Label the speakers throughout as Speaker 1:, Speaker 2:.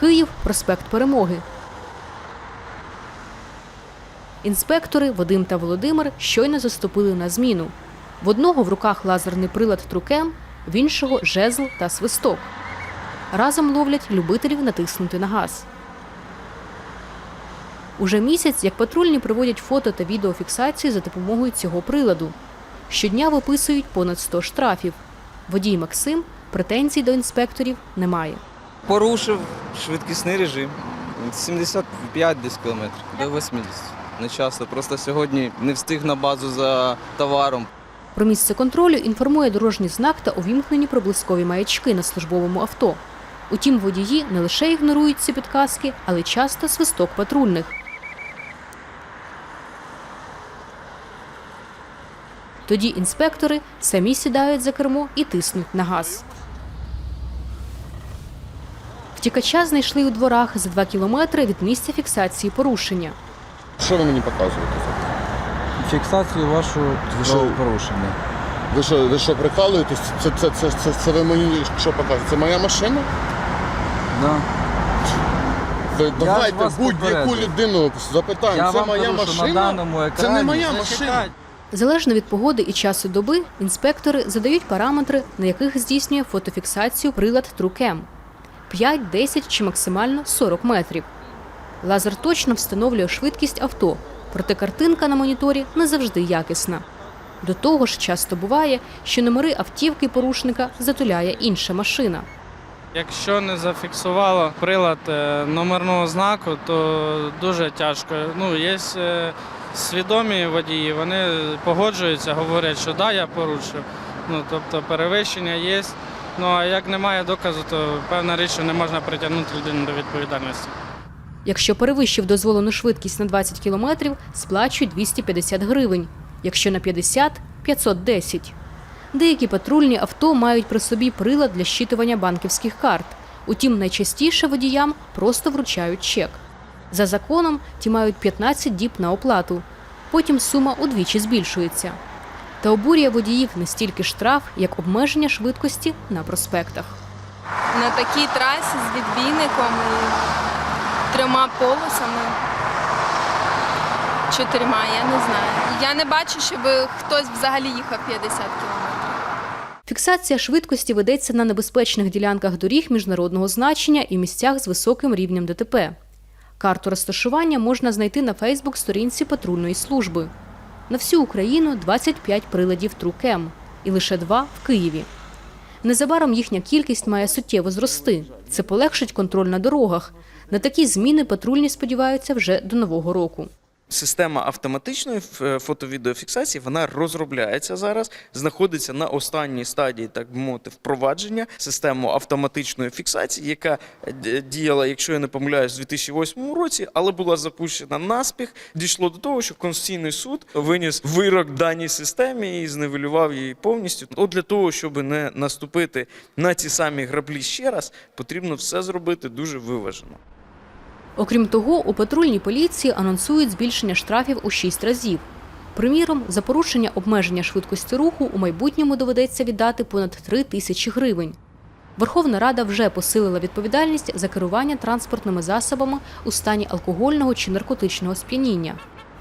Speaker 1: Київ проспект Перемоги. Інспектори Вадим та Володимир щойно заступили на зміну. В одного в руках лазерний прилад трукем, в іншого жезл та свисток. Разом ловлять любителів натиснути на газ. Уже місяць, як патрульні проводять фото та відеофіксації за допомогою цього приладу. Щодня виписують понад 100 штрафів. Водій Максим претензій до інспекторів немає.
Speaker 2: Порушив швидкісний режим. 75 десь кілометрів до 80. Не часто. Просто сьогодні не встиг на базу за товаром.
Speaker 1: Про місце контролю інформує дорожній знак та увімкнені проблискові маячки на службовому авто. Утім, водії не лише ігнорують ці підказки, але часто свисток патрульних. Тоді інспектори самі сідають за кермо і тиснуть на газ. Втікача знайшли у дворах за два кілометри від місця фіксації порушення.
Speaker 3: Що ви мені показуєте?
Speaker 4: Фіксацію вашого порушення.
Speaker 3: Ви що, ви що прикалуєтесь? Це, це, це, це, це ви мені що показуєте? Це моя машина?
Speaker 4: Да.
Speaker 3: Ви давайте
Speaker 4: вас
Speaker 3: будь-яку
Speaker 4: попередив.
Speaker 3: людину запитаємо. Це
Speaker 4: вам
Speaker 3: моя
Speaker 4: кажу, що
Speaker 3: машина.
Speaker 4: на даному екрані
Speaker 3: це не моя машина.
Speaker 1: Залежно від погоди і часу доби, інспектори задають параметри, на яких здійснює фотофіксацію прилад Трукем 5, 10 чи максимально 40 метрів. Лазер точно встановлює швидкість авто, проте картинка на моніторі не завжди якісна. До того ж, часто буває, що номери автівки порушника затуляє інша машина.
Speaker 5: Якщо не зафіксувало прилад е, номерного знаку, то дуже тяжко. Ну, є е, свідомі водії, вони погоджуються, говорять, що да, я порушив. Ну, тобто перевищення є. Ну а як немає доказу, то певна річ, що не можна притягнути людину до відповідальності.
Speaker 1: Якщо перевищив дозволену швидкість на 20 км, сплачують 250 гривень. Якщо на 50 – 510. Деякі патрульні авто мають при собі прилад для щитування банківських карт. Утім, найчастіше водіям просто вручають чек. За законом ті мають 15 діб на оплату. Потім сума удвічі збільшується. Та обурює водіїв не стільки штраф, як обмеження швидкості на проспектах.
Speaker 6: на такій трасі з відбійником і трьома полосами. Чотирма, я не знаю. Я не бачу, щоб хтось взагалі їхав 50 кілометрів.
Speaker 1: Фіксація швидкості ведеться на небезпечних ділянках доріг міжнародного значення і місцях з високим рівнем ДТП. Карту розташування можна знайти на Фейсбук-сторінці патрульної служби. На всю Україну 25 приладів Трукем і лише два в Києві. Незабаром їхня кількість має суттєво зрости. Це полегшить контроль на дорогах. На такі зміни патрульні сподіваються вже до нового року.
Speaker 7: Система автоматичної ф- фото-відеофіксації вона розробляється зараз, знаходиться на останній стадії, так би мовити, впровадження систему автоматичної фіксації, яка е, діяла, якщо я не помиляюсь, у 2008 році, але була запущена наспіх. Дійшло до того, що Конституційний суд виніс вирок даній системі і зневелював її повністю. От для того, щоб не наступити на ці самі граблі ще раз, потрібно все зробити дуже виважено.
Speaker 1: Окрім того, у патрульній поліції анонсують збільшення штрафів у 6 разів. Приміром, за порушення обмеження швидкості руху у майбутньому доведеться віддати понад 3 тисячі гривень. Верховна Рада вже посилила відповідальність за керування транспортними засобами у стані алкогольного чи наркотичного сп'яніння.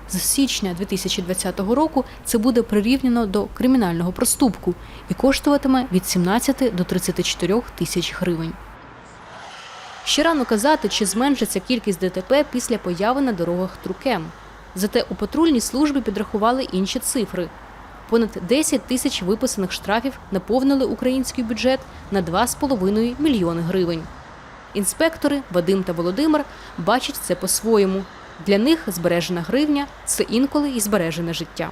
Speaker 1: З січня 2020 року це буде прирівняно до кримінального проступку і коштуватиме від 17 до 34 тисяч гривень. Ще рано казати, чи зменшиться кількість ДТП після появи на дорогах Трукем. Зате у патрульній службі підрахували інші цифри. Понад 10 тисяч виписаних штрафів наповнили український бюджет на 2,5 мільйони гривень. Інспектори Вадим та Володимир бачать це по-своєму. Для них збережена гривня це інколи і збережене життя.